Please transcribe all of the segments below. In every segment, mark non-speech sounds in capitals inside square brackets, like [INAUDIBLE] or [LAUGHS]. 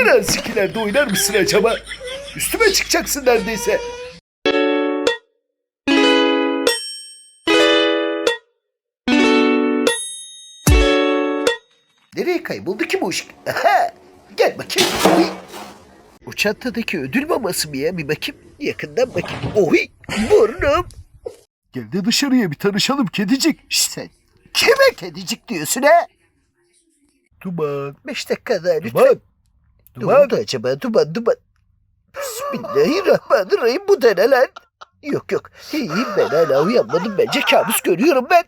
Birazcık ileride oynar mısın acaba? Üstüme çıkacaksın neredeyse. Nereye kayboldu ki bu ışık? Aha! Gel bakayım. Oy. O çantadaki ödül maması mı ya? Bir bakayım. Yakından bakayım. Oy! Burnum. Gel de dışarıya bir tanışalım kedicik. Şşt sen kime kedicik diyorsun ha? Duman. Beş dakika daha lütfen. Duman. Oldu acaba? Duman duman. Bismillahirrahmanirrahim. Bu da ne lan? Yok yok. İyiyim ben hala uyanmadım. Bence kabus görüyorum ben.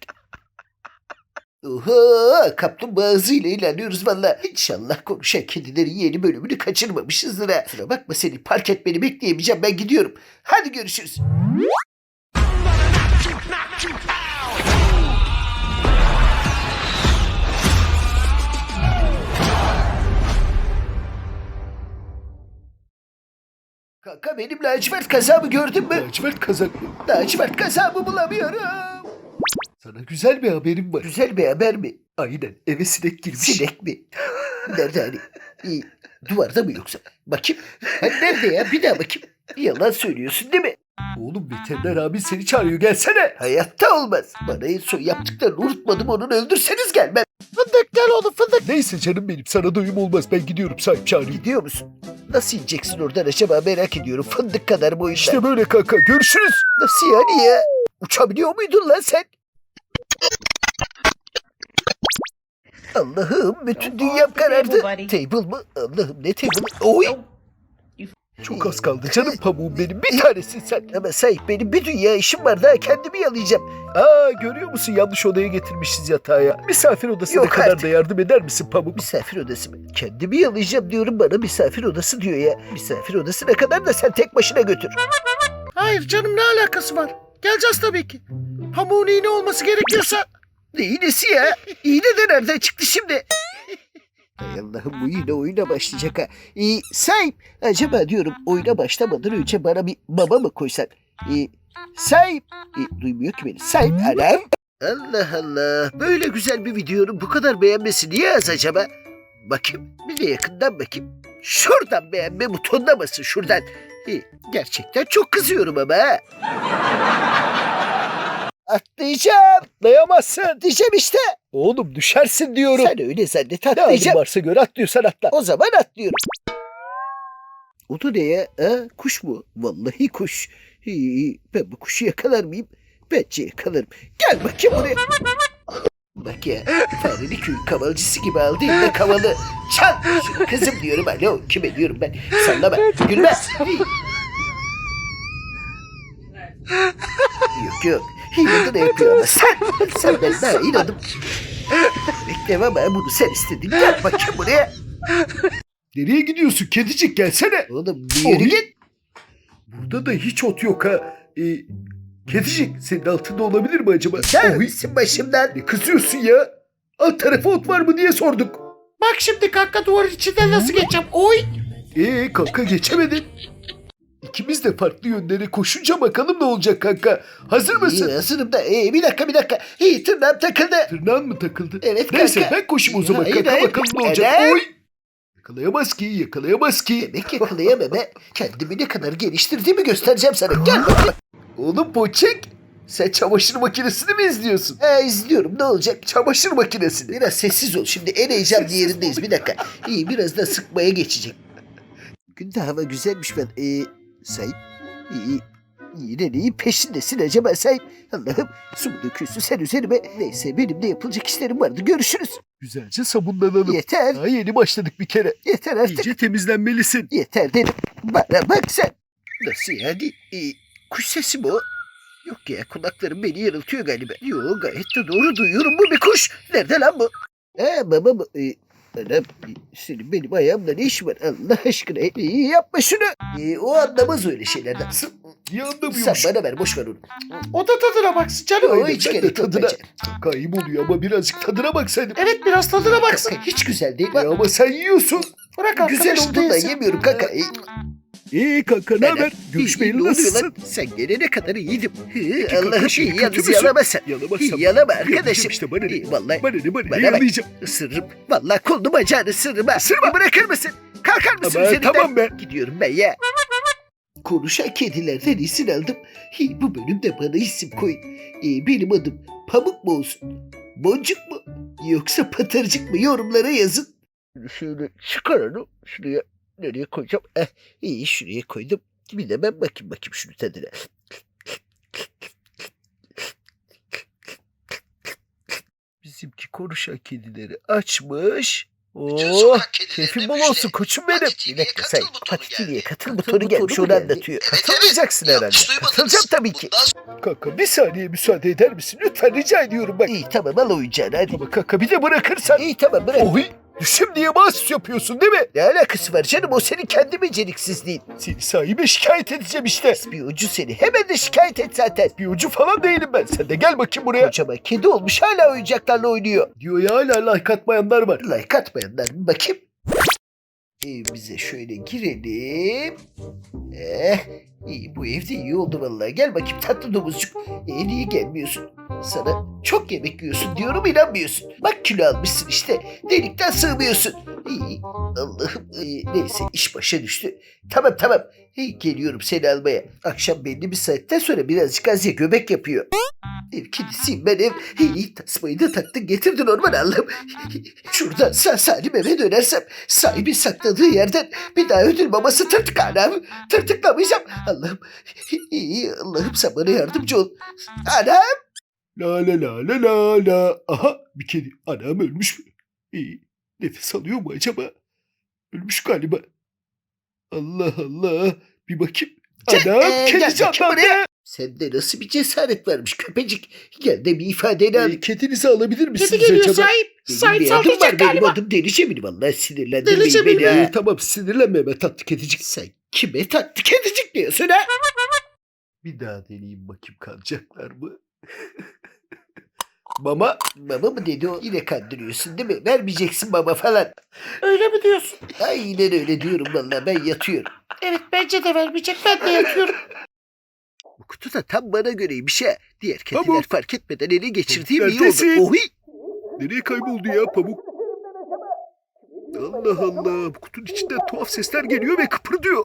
Oha kaplumbağa hızıyla ilerliyoruz valla. İnşallah konuşan kedilerin yeni bölümünü kaçırmamışızdır ha. Kusura bakma seni park etmeni bekleyemeyeceğim ben gidiyorum. Hadi görüşürüz. Kanka benim lacivert kazağımı gördün mü? Lacivert kazak mı? Lacivert kazağımı bulamıyorum. Sana güzel bir haberim var. Güzel bir haber mi? Aynen eve sinek girmiş. Sinek mi? Nerede hani? İyi, duvarda mı yoksa? Bakayım. Ha, nerede ya? Bir daha bakayım. Yalan söylüyorsun değil mi? Oğlum veteriner abi seni çağırıyor gelsene. Hayatta olmaz. Bana en son yaptıklarını unutmadım onun öldürseniz gelmem. Fındık. Neyse canım benim sana doyum olmaz ben gidiyorum sahip çağırayım. Gidiyor musun? Nasıl ineceksin oradan acaba merak ediyorum. Fındık kadar boyunda. İşte böyle kanka görüşürüz. Nasıl yani ya? Uçabiliyor muydun lan sen? Allah'ım bütün dünyam karardı. Table mı? Allah'ım ne table? Oy! Çok az kaldı canım pamuğum benim. Bir tanesin sen. Ama sahip benim bir dünya işim var daha kendimi yalayacağım. Aa görüyor musun yanlış odaya getirmişiz yatağı ya. Misafir odasına Yok kadar artık. da yardım eder misin pamuk? Misafir odası mı? Kendimi yalayacağım diyorum bana misafir odası diyor ya. Misafir odasına kadar da sen tek başına götür. Hayır canım ne alakası var? Geleceğiz tabii ki. Pamuğun iğne olması gerekiyorsa. Ne iğnesi ya? İğne de nereden çıktı şimdi? Hay Allah'ım bu yine oyuna başlayacak ha. Ee, sahip acaba diyorum oyuna başlamadan önce bana bir baba mı koysan? Ee, sahip. Ee, duymuyor ki beni. Sahip anam. Allah Allah. Böyle güzel bir videonun bu kadar beğenmesi niye az acaba? Bakayım. Bir de yakından bakayım. Şuradan beğenme butonuna basın şuradan. Ee, gerçekten çok kızıyorum ama ha. Atlayacağım. Atlayamazsın. Atlayacağım işte. Oğlum düşersin diyorum. Sen öyle zannet ne halin atlayacağım. varsa göre atlıyorsan atla. O zaman atlıyorum. O da ne ya? Ha, kuş mu? Vallahi kuş. Hii, ben bu kuşu yakalar mıyım? Bence yakalarım. Gel bakayım buraya. Bak ya, fareli köyün kavalcısı gibi aldı eline kavalı. Çal şunu kızım diyorum. Alo, kime diyorum ben? Sallama, gülme. Hii. yok yok, inadına yapıyor ama sen, sen ben daha inadım. Bekle ama bunu sen istedin. Gel bakayım buraya. Nereye gidiyorsun kedicik gelsene. Oğlum bir Oy. git. Burada da hiç ot yok ha. Ee, kedicik senin altında olabilir mi acaba? Gel Oy, misin başımdan? ne kızıyorsun ya? Alt tarafa ot var mı diye sorduk. Bak şimdi kanka duvarın içinden nasıl geçeceğim? Oy! Ee kanka geçemedin. İkimiz de farklı yönlere koşunca bakalım ne olacak kanka. Hazır mısın? İyi hazırım da. Ee, bir dakika bir dakika. İyi tırnağım takıldı. Tırnağın mı takıldı? Evet Neyse kanka. ben koşayım o zaman Hayır, kanka hayır. bakalım ne olacak. Neden? Oy! Yakalayamaz ki yakalayamaz ki. Demek yakalayamam he. Kendimi ne kadar geliştirdiğimi göstereceğim sana. Gel bakayım. Oğlum Poçek sen çamaşır makinesini mi izliyorsun? He izliyorum ne olacak? Çamaşır makinesini. Biraz sessiz ol. Şimdi en heyecanlı yerindeyiz. Bir dakika. İyi biraz da sıkmaya geçecek. Bugün de hava güzelmiş ben. Ee, sahip. İyi. Neyin peşindesin acaba sahip? Allah'ım su mu döküyorsun sen üzerime? Neyse benim de yapılacak işlerim vardı. Görüşürüz. Güzelce sabunlanalım. Yeter. Daha yeni başladık bir kere. Yeter artık. İyice temizlenmelisin. Yeter dedim. Bana bak sen. Nasıl yani? Ee, kuş sesi mi o? Yok ya kulaklarım beni yanıltıyor galiba. Yok gayet de doğru duyuyorum. Bu bir kuş. Nerede lan bu? Ee, baba mı? Ee, anam, senin benim ayağımla ne işin var? Allah aşkına ee, yapma şunu. Ee, o anlamaz öyle şeylerden. Sen, Niye sen anlamıyormuş? bana ver boş ver onu. O da tadına baksın canım. O Aynen, hiç ben de gerek yok tadına- bence. Oluyor ama birazcık tadına baksaydın. Evet biraz tadına baksın. Hiç güzel değil. Ya ama sen yiyorsun. Bırak Güzel arkadaşım olduğundan değilsin. yemiyorum kanka. Ee, İyi kanka ne haber? Görüşmeyeli nasılsın? Sen gelene kadar iyiydim. Hı, Allah'ım iyi yalnız yalama sen. Yalama arkadaşım. işte bana ne? İyi, vallahi Bana ne bana ne yalayacağım. ısırırım. Vallahi kolunu bacağını ısırırım ha. Sırma bırakır mısın? Kalkar mısın üzerinden? tamam be. Gidiyorum ben ya. Konuşan kedilerden isim aldım. Hi, bu bölümde bana isim koyun. Ee, benim adım Pamuk mu olsun? Boncuk mu? Yoksa Patırcık mı? Yorumlara yazın. Şöyle çıkar onu. Şuraya nereye koyacağım? Eh, iyi şuraya koydum. Bir de ben bakayım bakayım şunu tadına. Bizimki konuşan kedileri açmış. Oh, keyfin bol olsun koçum benim. Bir dakika say. Patitiliye katıl butonu gelmiş onu anlatıyor. Katılmayacaksın herhalde. Katılacağım tabii ki. Kanka bir saniye müsaade eder misin? Lütfen rica ediyorum bak. İyi tamam al oyuncağını hadi. Tamam kanka bir de bırakırsan. İyi tamam bırak. Oy diye mahsus yapıyorsun değil mi? Ne alakası var canım o senin kendi beceriksizliğin. Seni sahibe şikayet edeceğim işte. Bir ucu seni hemen de şikayet et zaten. Bir ucu falan değilim ben. Sen de gel bakayım buraya. Kocaman kedi olmuş hala oyuncaklarla oynuyor. Diyor ya hala like atmayanlar var. Like atmayanlar mı bakayım. Evimize şöyle girelim. Eh, iyi bu evde iyi oldu vallahi. Gel bakayım tatlı domuzcuk. E, niye gelmiyorsun? Sana çok yemek yiyorsun diyorum inanmıyorsun. Bak kilo almışsın işte. Delikten sığmıyorsun. İyi. Allah'ım. e, neyse iş başa düştü. Tamam tamam. Hey, geliyorum seni almaya. Akşam belli bir saatten sonra birazcık az ya göbek yapıyor. Ev kedisiyim ben ev. Hey, tasmayı da taktın getirdin orman Allah'ım. Şuradan sağ salim eve dönersem sahibi sakladığı yerden bir daha ödül maması tırtık anam. Tırtıklamayacağım. Allah'ım. İyi Allah'ım sen bana yardımcı ol. Anam. La la la la la la. Aha bir kedi. Anam ölmüş mü? İyi. Nefes alıyor mu acaba? Ölmüş galiba. Allah Allah. Bir bakayım. Anam Ee, kedi gel bakayım. Buraya. Sende nasıl bir cesaret varmış köpecik. Gel de bir ifadeni al. kedinizi alabilir misiniz Kedi geliyor acaba? sahip. Benim Sahip bir adım var saldıracak benim galiba. adım Deli Cemil vallahi sinirlendirmeyin Deli Cemil beni. mi? ha. tamam sinirlenme be tatlı kedicik. Sen kime tatlı kedicik diyorsun ha? Bir daha deneyeyim bakayım kalacaklar mı? [LAUGHS] Mama, mama mı dedi o? Yine kandırıyorsun değil mi? Vermeyeceksin mama falan. Öyle mi diyorsun? Aynen öyle diyorum vallahi ben yatıyorum. Evet bence de vermeyecek. Ben de yatıyorum. [LAUGHS] Bu kutu da tam bana göreymiş ha. Diğer kediler Pamuk. fark etmeden ele geçirdiğim iyi Neredesin? oldu. Oy! Nereye kayboldu ya pamuk? Allah Allah. Bu kutunun içinden tuhaf sesler geliyor ve kıpırdıyor.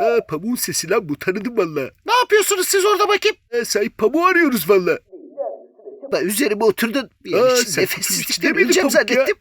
Ha, pamuğun sesi lan bu tanıdım valla. ne yapıyorsunuz siz orada bakayım? Ha, sahip pamuğu arıyoruz valla. Ben üzerime oturdun. Bir an Aa, için sen kutunun nefessizlikten içinde miydin öleceğim Pamuk ya? zannettim.